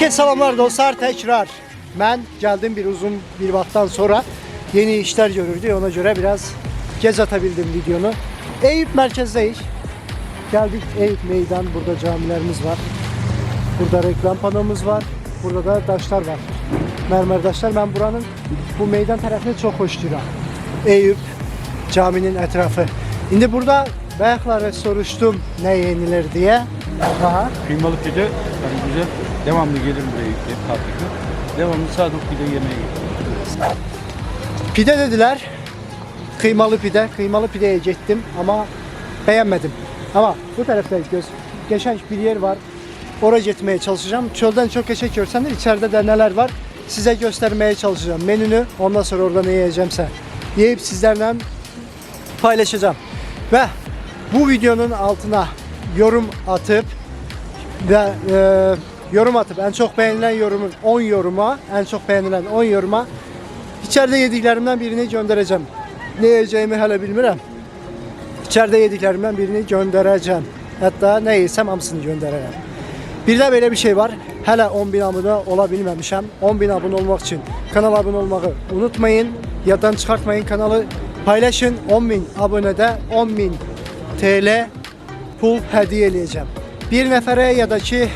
Herkese selamlar dostlar tekrar. Ben geldim bir uzun bir vaxtdan sonra yeni işler görürdü. Ona göre biraz gez atabildim videonu. Eyüp merkezdeyiz. Geldik Eyüp meydan. Burada camilerimiz var. Burada reklam panomuz var. Burada da taşlar var. Mermer taşlar. Ben buranın bu meydan tarafını çok hoşlayıram. Eyüp caminin etrafı. Şimdi burada bayakları soruştum ne yenilir diye. Aha. Kıymalı pide yani güzel. Devamlı gelir buraya yükleyip tatlıklı. Devamlı sadık pide yemeye gidiyor. Pide dediler. Kıymalı pide. Kıymalı pideye gittim ama beğenmedim. Ama bu tarafta göz geçen bir yer var. Oraya gitmeye çalışacağım. Çölden çok geçek görsem de içeride de neler var size göstermeye çalışacağım. Menünü ondan sonra orada ne yiyeceğimse yiyip sizlerle paylaşacağım. Ve bu videonun altına yorum atıp ve e, yorum atıp en çok beğenilen yorumun 10 yoruma, en çok beğenilen 10 yoruma İçeride yediklerimden birini göndereceğim. Ne yiyeceğimi hala bilmirəm. İçeride yediklerimden birini göndereceğim. Hatta ne yesem hamısını göndereceğim. Bir de böyle bir şey var. Hala 10.000 abone olabilmemişim. 10.000 abone olmak için kanala abone olmayı unutmayın. Yaddan çıkartmayın kanalı paylaşın. 10.000 abonede 10.000 TL pul hediye eləyəcəm. Bir nəfərə ya da ki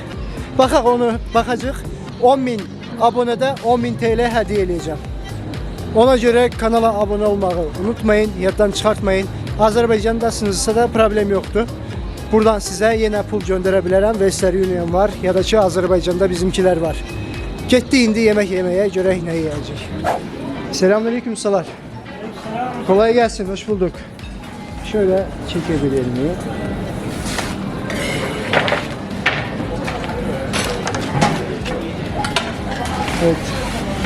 baxaq onu baxacaq 10.000 abonede 10.000 TL hediye eləyəcəm. Ona göre kanala abone olmayı unutmayın, yerden çıkartmayın. Azerbaycan'dasınızsa da problem yoktu. Buradan size yine pul gönderebilirim. Western Union var ya da ki Azerbaycan'da bizimkiler var. Gitti indi yemek yemeye göre ne yiyecek. Selamünaleyküm salar. Kolay gelsin, hoş bulduk. Şöyle çekebilirim ya. Evet.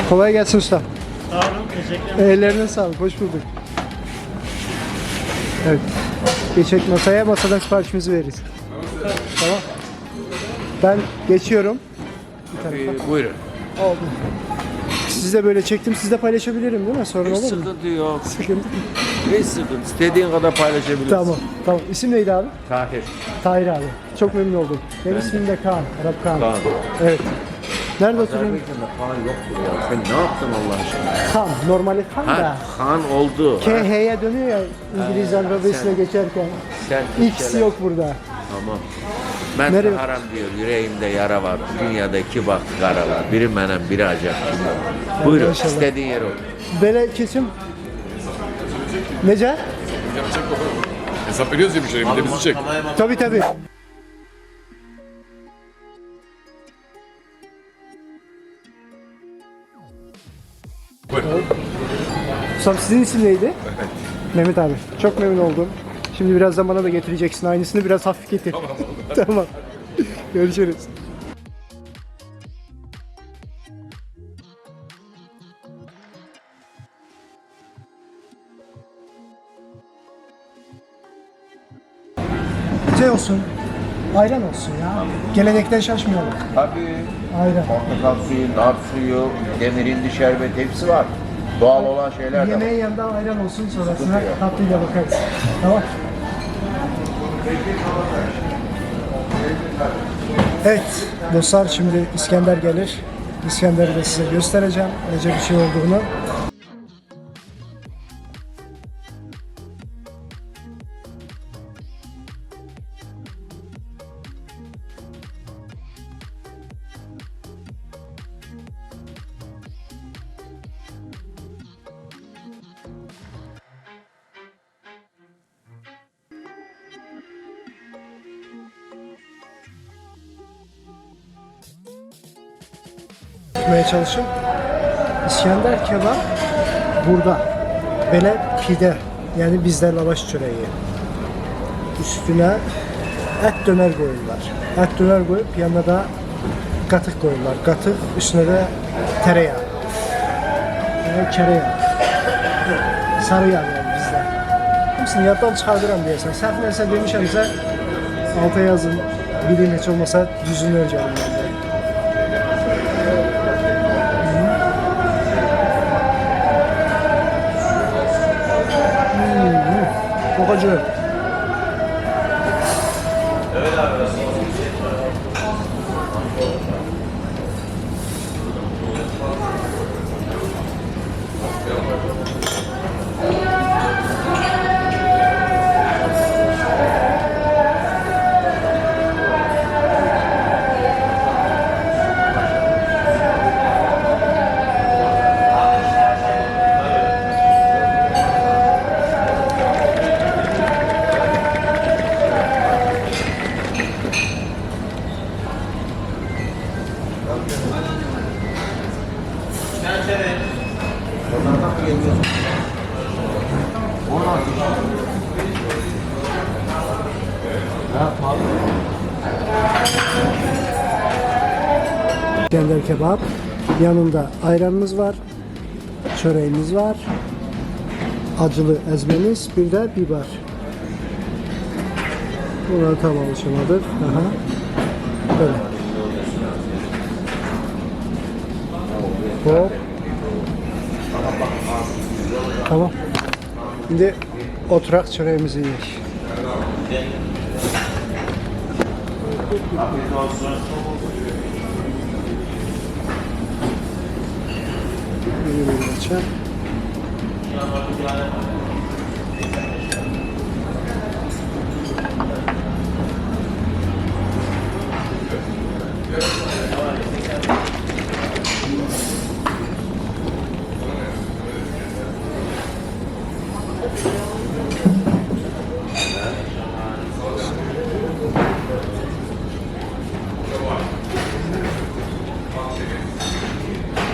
Kolay gelsin usta. Sağ olun, teşekkür ederim. Ellerine sağlık, hoş bulduk. Evet. Geçek masaya, masadan siparişimizi veririz. Tamam. Ben geçiyorum. Bir tarafa. Ee, buyurun. Oldu. Siz de böyle çektim, siz de paylaşabilirim değil mi? Sorun Hiç olur mu? sıkıntı yok. Sıkıntı. Hiç sıkıntı. İstediğin kadar paylaşabilirsin. Tamam, tamam. İsim neydi abi? Tahir. Tahir abi. Çok memnun oldum. Benim ismim de Kaan, Arap Kaan. Kaan. Evet. Nerede oturuyorsun? Azerbaycan'da Kaan yoktur ya. Sen ne yaptın Allah aşkına? Kaan, normali Kaan da. Ha, Kaan oldu. KH'ye dönüyor ya İngiliz alfabesiyle geçerken. Sen X'si yok burada. Tamam. Ben Nereye? haram diyor. Yüreğimde yara var. Dünyada iki bak kara var. Biri menem, biri acak. Buyurun. Maşallah. istediğin yere otur. Böyle kesim. Nece? Hesap veriyoruz ya müşteriye, bir de bizi çek. Tabii tabii. Buyurun. Ustam sizin isim neydi? Mehmet abi. Çok memnun oldum. Şimdi birazdan bana da getireceksin. Aynısını biraz hafif getir. tamam. Görüşürüz. Ayran olsun ya. Gelenekten şaşmayalım. Tabii. Ayran. Portakal suyu, nar suyu, demirindi şerbet hepsi var. Doğal olan şeyler de var. Yemeğin yanında ayran olsun sonrasına Sıkıntı yok. tatlıyla bakarız. Tamam. Evet dostlar şimdi İskender gelir. İskender'i de size göstereceğim. Nece bir şey olduğunu. Tutmaya çalışın. İskender kebap burada. Böyle pide. Yani bizde lavaş çöreği. Üstüne et döner koyuyorlar. Et döner koyup yanına da katık koyuyorlar. Katık üstüne de tereyağı. Yani kereyağı. Sarı yağ yani bizde. Hepsini yaddan çıkardıram diyesen. Səhv nəsə demişəmsə alta yazın. Bilin heç olmasa düzünü öyrənin. Çok acı. İskender kebap. Yanında ayranımız var. Çöreğimiz var. Acılı ezmemiz. Bir de biber. Buna tam alışamadık. Aha. Böyle. Hop. Tamam. Şimdi oturak çöreğimizi yiyek. Yeni bir geçer.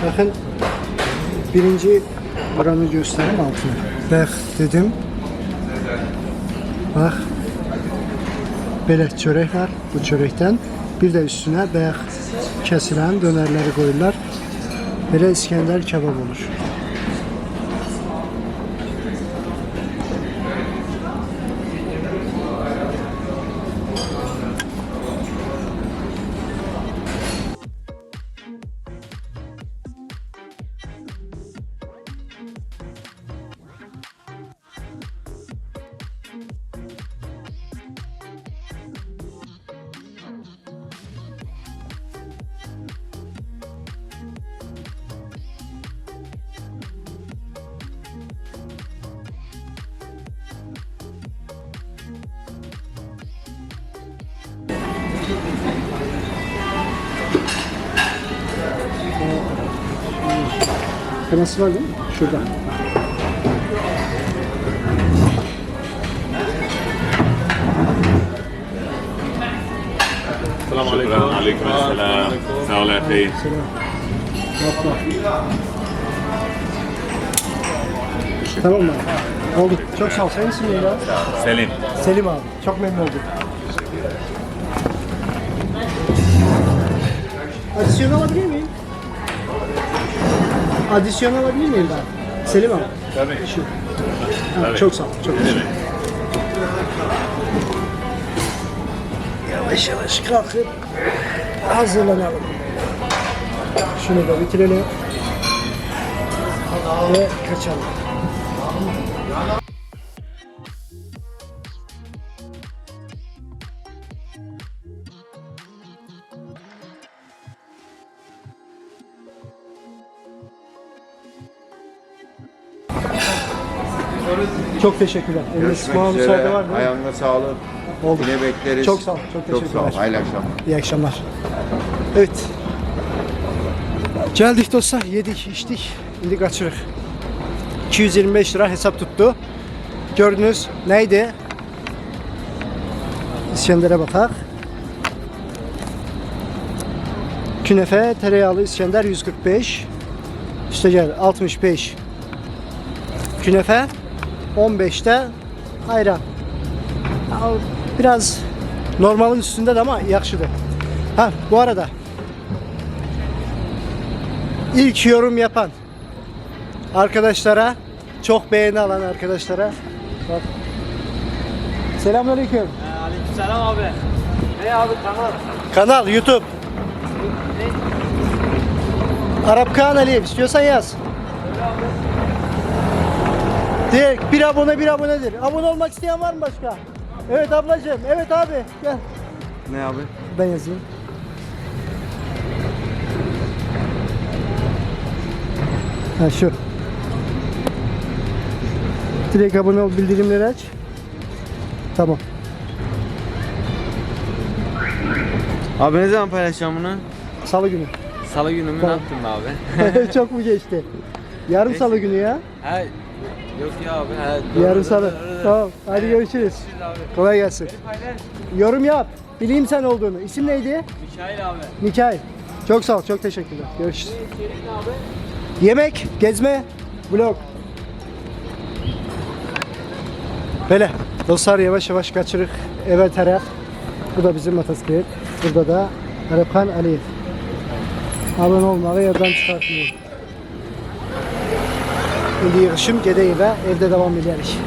Bakın birinci buranı göstereyim altına. Bak dedim. Bak. Böyle çörek var bu çörekten. Bir de üstüne beyaz kesilen dönerleri koyurlar. Böyle İskender kebap olur. Teması var değil mi? Şurada. Selamun selam. Sağ ol efendim. Tamam mı? Oldu. Çok sağ ol. Senin ismin neydi? Selim. Selim abi. Çok memnun oldum. Adisyon alabilir miyim? Adisyon alabilir miyim ben? Selim abi. Tabii. Şu. Ha, Çok sağ ol. Çok teşekkür ederim. Yavaş yavaş kalkıp hazırlanalım. Şunu da bitirelim. Ve kaçalım. Çok teşekkürler. Müsaade üzere. var mi? Ayağına sağlık. Oldu. Yine bekleriz. Çok sağ ol, çok Çok sağ ol. teşekkürler. Hayırlı akşamlar. İyi akşamlar. Evet. Geldik dostlar, yedik, içtik. Şimdi kaçırık. 225 lira hesap tuttu. Gördünüz neydi? İskender'e bakak. Künefe tereyağlı İskender 145. İşte gel 65. Künefe 15'te ayran. Biraz normalin üstünde de ama yakışıdı. Ha bu arada ilk yorum yapan arkadaşlara çok beğeni alan arkadaşlara bak. Selamünaleyküm. Aleykümselam abi. Ne abi kanal? Kanal YouTube. Arap Kaan Aliyev istiyorsan yaz. Direkt bir abone bir abonedir. Abone olmak isteyen var mı başka? Evet ablacığım. Evet abi. Gel. Ne abi? Ben yazayım. Ha şu. Direkt abone ol bildirimleri aç. Tamam. Abi ne zaman paylaşacağım bunu? Salı günü. Salı günü mü ne Tamam. yaptın be abi? Çok mu geçti? Yarın salı günü ya. ha, yok ya abi. Salı. doğru, doğru. Tamam. Hadi görüşürüz. Kolay gelsin. Yorum yap. Bileyim sen olduğunu. İsim neydi? Mikail abi. Mikail. Çok sağ ol, çok teşekkürler. Görüşürüz. Yemek, gezme, vlog. Böyle dostlar yavaş yavaş kaçırık eve taraf. Bu da bizim motosiklet. Burada da Araphan Aliyev. Abone olmağı yerden çıkartmıyor. Yığışım gedeyim ve evde devam ederiz.